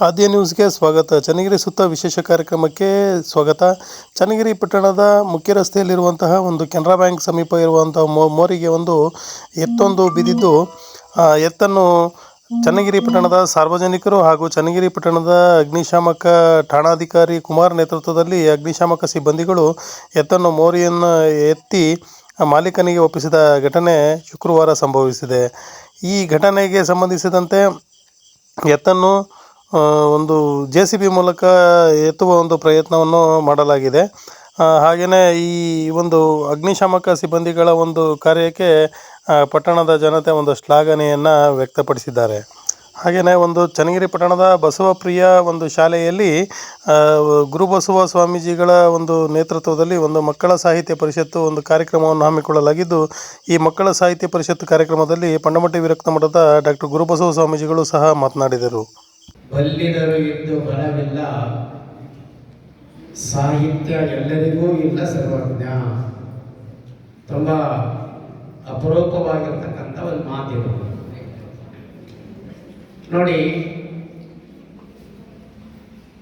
ಆದ್ಯ ನ್ಯೂಸ್ಗೆ ಸ್ವಾಗತ. ಚನ್ನಗಿರಿ ಸುತ್ತ ವಿಶೇಷ ಕಾರ್ಯಕ್ರಮಕ್ಕೆ ಸ್ವಾಗತ. ಚನ್ನಗಿರಿ ಪಟ್ಟಣದ ಮುಖ್ಯ ರಸ್ತೆಯಲ್ಲಿರುವಂತಹ ಒಂದು ಕೆನರಾ ಬ್ಯಾಂಕ್ ಸಮೀಪ ಇರುವಂತಹ ಮೋರಿಗೆ ಒಂದು ಎತ್ತೊಂದು ಬಿದ್ದಿದ್ದು, ಆ, ಎತ್ತನ್ನು ಚನ್ನಗಿರಿ ಪಟ್ಟಣದ ಸಾರ್ವಜನಿಕರು ಹಾಗೂ ಚನ್ನಗಿರಿ ಪಟ್ಟಣದ ಅಗ್ನಿಶಾಮಕ ಠಾಣಾಧಿಕಾರಿ ಕುಮಾರ್ ನೇತೃತ್ವದಲ್ಲಿ ಅಗ್ನಿಶಾಮಕ ಸಿಬ್ಬಂದಿಗಳು ಎತ್ತನ್ನು ಮೋರಿಯನ್ನು ಎತ್ತಿ ಮಾಲೀಕನಿಗೆ ಒಪ್ಪಿಸಿದ ಘಟನೆ ಶುಕ್ರವಾರ ಸಂಭವಿಸಿದೆ. ಈ ಘಟನೆಗೆ ಸಂಬಂಧಿಸಿದಂತೆ ಎತ್ತನ್ನು ಒಂದು ಜೆ ಸಿ ಬಿ ಮೂಲಕ ಎತ್ತುವ ಒಂದು ಪ್ರಯತ್ನವನ್ನು ಮಾಡಲಾಗಿದೆ. ಹಾಗೆಯೇ ಈ ಒಂದು ಅಗ್ನಿಶಾಮಕ ಸಿಬ್ಬಂದಿಗಳ ಒಂದು ಕಾರ್ಯಕ್ಕೆ ಪಟ್ಟಣದ ಜನತೆ ಒಂದು ಶ್ಲಾಘನೆಯನ್ನು ವ್ಯಕ್ತಪಡಿಸಿದ್ದಾರೆ. ಹಾಗೆಯೇ ಒಂದು ಚನ್ನಗಿರಿ ಪಟ್ಟಣದ ಬಸವಪ್ರಿಯ ಒಂದು ಶಾಲೆಯಲ್ಲಿ ಗುರುಬಸವ ಸ್ವಾಮೀಜಿಗಳ ಒಂದು ನೇತೃತ್ವದಲ್ಲಿ ಒಂದು ಮಕ್ಕಳ ಸಾಹಿತ್ಯ ಪರಿಷತ್ತು ಒಂದು ಕಾರ್ಯಕ್ರಮವನ್ನು ಹಮ್ಮಿಕೊಳ್ಳಲಾಗಿದ್ದು, ಈ ಮಕ್ಕಳ ಸಾಹಿತ್ಯ ಪರಿಷತ್ತು ಕಾರ್ಯಕ್ರಮದಲ್ಲಿ ಪಂಡಮಟ್ಟಿ ವಿರಕ್ತ ಮಠದ ಡಾಕ್ಟರ್ ಗುರುಬಸವ ಸ್ವಾಮೀಜಿಗಳು ಸಹ ಮಾತನಾಡಿದರು. ಬಲ್ಲಿದರು ಇದ್ದು ಬಲವಿಲ್ಲ. ಸಾಹಿತ್ಯ ಎಲ್ಲರಿಗೂ ಇಲ್ಲ ಸರ್ವಜ್ಞ. ತುಂಬ ಅಪರೂಪವಾಗಿರ್ತಕ್ಕಂಥ ಒಂದು ಮಾಧ್ಯಮ ನೋಡಿ,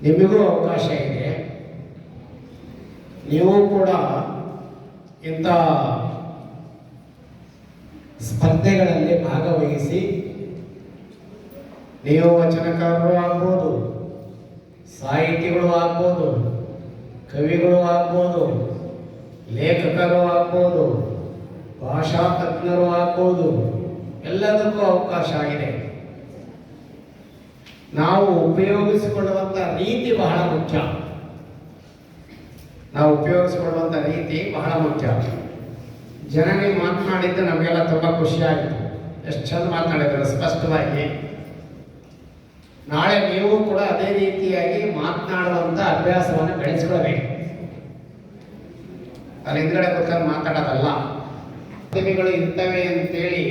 ನಿಮಗೂ ಅವಕಾಶ ಇದೆ. ನೀವು ಕೂಡ ಇಂಥ ಸ್ಪರ್ಧೆಗಳಲ್ಲಿ ಭಾಗವಹಿಸಿ ನೀವು ವಚನಕಾರರು ಆಗ್ಬೋದು, ಸಾಹಿತಿಗಳು ಆಗ್ಬೋದು, ಕವಿಗಳು ಆಗ್ಬೋದು, ಲೇಖಕರು ಆಗ್ಬೋದು ಭಾಷಾ ತಜ್ಞರು ಆಗ್ಬೋದು, ಎಲ್ಲದಕ್ಕೂ ಅವಕಾಶ ಆಗಿದೆ. ನಾವು ಉಪಯೋಗಿಸಿಕೊಳ್ಳುವಂಥ ರೀತಿ ಬಹಳ ಮುಖ್ಯ. ನಾವು ಉಪಯೋಗಿಸಿಕೊಳ್ಳುವಂಥ ರೀತಿ ಬಹಳ ಮುಖ್ಯ. ಜನರಿಗೆ ಮಾತನಾಡಿದ್ದು ನಮಗೆಲ್ಲ ತುಂಬ ಖುಷಿ ಆಯಿತು ಎಷ್ಟು ಚಂದ ಮಾತನಾಡಿದ್ರು ಸ್ಪಷ್ಟವಾಗಿ. ನಾಳೆ ನೀವು ಕೂಡ ಅದೇ ರೀತಿಯಾಗಿ ಮಾತನಾಡುವಂತ ಅಭ್ಯಾಸವನ್ನು ಬೆಳೆಸ್ಕೊಳ್ಬೇಕು ಅಲ್ಲಿ ಹಿಂದ್ಗಡೆ ಕೂತ್ಕೊಂಡು ಮಾತಾಡೋದಲ್ಲ. ಪ್ರತಿಭೆಗಳು ಇರ್ತವೆ ಅಂತೇಳಿ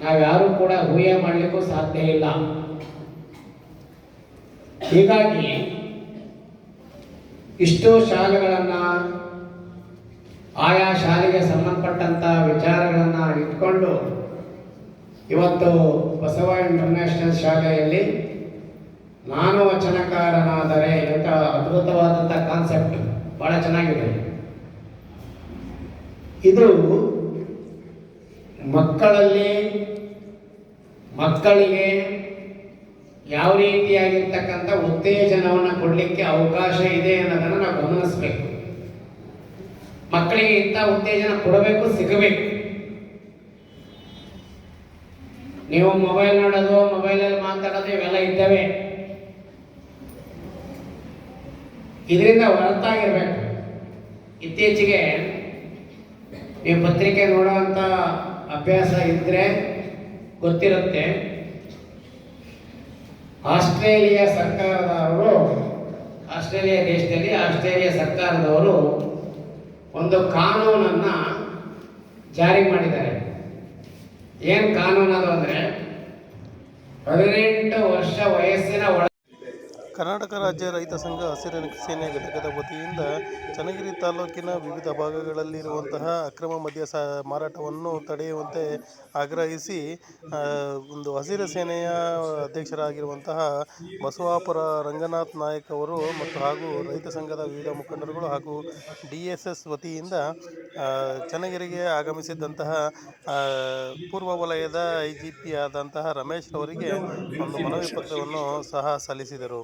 ನಾವ್ಯಾರೂ ಕೂಡ ಊಹೆ ಮಾಡಲಿಕ್ಕೂ ಸಾಧ್ಯ ಇಲ್ಲ. ಹೀಗಾಗಿ ಇಷ್ಟು ಶಾಲೆಗಳನ್ನು, ಆಯಾ ಶಾಲೆಗೆ ಸಂಬಂಧಪಟ್ಟಂತ ವಿಚಾರಗಳನ್ನು ಇಟ್ಕೊಂಡು ಇವತ್ತು ಬಸವ ಇಂಟರ್ನ್ಯಾಷನಲ್ ಶಾಲೆಯಲ್ಲಿ ನಾನು ವಚನಕಾರನಾದರೆ ಇಂಥ ಅದ್ಭುತವಾದಂಥ ಕಾನ್ಸೆಪ್ಟ್ ಬಹಳ ಚೆನ್ನಾಗಿದೆ. ಇದು ಮಕ್ಕಳಲ್ಲಿ ಮಕ್ಕಳಿಗೆ ಯಾವ ರೀತಿಯಾಗಿರ್ತಕ್ಕಂಥ ಉತ್ತೇಜನವನ್ನು ಕೊಡಲಿಕ್ಕೆ ಅವಕಾಶ ಇದೆ ಅನ್ನೋದನ್ನು ನಾವು ಗಮನಿಸಬೇಕು. ಮಕ್ಕಳಿಗೆ ಇಂಥ ಉತ್ತೇಜನ ಕೊಡಬೇಕು, ಸಿಗಬೇಕು. ನೀವು ಮೊಬೈಲ್ ನೋಡೋದು ಮೊಬೈಲಲ್ಲಿ ಮಾತಾಡೋದು ಇವೆಲ್ಲ ಇದ್ದಾವೆ. ಇದರಿಂದ ಹೊರತಾಗಿರ್ಬೇಕು. ಇತ್ತೀಚೆಗೆ ನೀವು ಪತ್ರಿಕೆ ನೋಡುವಂಥ ಅಭ್ಯಾಸ ಇದ್ದರೆ ಗೊತ್ತಿರುತ್ತೆ. ಆಸ್ಟ್ರೇಲಿಯಾ ಸರ್ಕಾರದವರು, ಆಸ್ಟ್ರೇಲಿಯಾ ದೇಶದಲ್ಲಿ ಆಸ್ಟ್ರೇಲಿಯಾ ಸರ್ಕಾರದವರು ಒಂದು ಕಾನೂನನ್ನ ಜಾರಿ ಮಾಡಿದ್ದಾರೆ. ಏನ್ ಕಾನೂನು ಅದು ಅಂದ್ರೆ ಹದಿನೆಂಟು ವರ್ಷ ವಯಸ್ಸಿನ ಒಳ ಕರ್ನಾಟಕ ರಾಜ್ಯ ರೈತ ಸಂಘ ಹಸಿರು ಸೇನೆ ಘಟಕದ ವತಿಯಿಂದ ಚನ್ನಗಿರಿ ತಾಲೂಕಿನ ವಿವಿಧ ಭಾಗಗಳಲ್ಲಿರುವಂತಹ ಅಕ್ರಮ ಮದ್ಯ ಸ ಮಾರಾಟವನ್ನು ತಡೆಯುವಂತೆ ಆಗ್ರಹಿಸಿ ಒಂದು ಹಸಿರು ಸೇನೆಯ ಅಧ್ಯಕ್ಷರಾಗಿರುವಂತಹ ಬಸವಾಪುರ ರಂಗನಾಥ್ ನಾಯಕ್ ಅವರು ಮತ್ತು ಹಾಗೂ ರೈತ ಸಂಘದ ವಿವಿಧ ಮುಖಂಡರುಗಳು ಹಾಗೂ ಡಿ ಎಸ್ ಎಸ್ ವತಿಯಿಂದ ಚನ್ನಗಿರಿಗೆ ಆಗಮಿಸಿದ್ದಂತಹ ಪೂರ್ವ ವಲಯದ ಐ ಜಿ ಪಿ ಆದಂತಹ ರಮೇಶ್ ಅವರಿಗೆ ಒಂದು ಮನವಿ ಪತ್ರವನ್ನು ಸಹ ಸಲ್ಲಿಸಿದರು.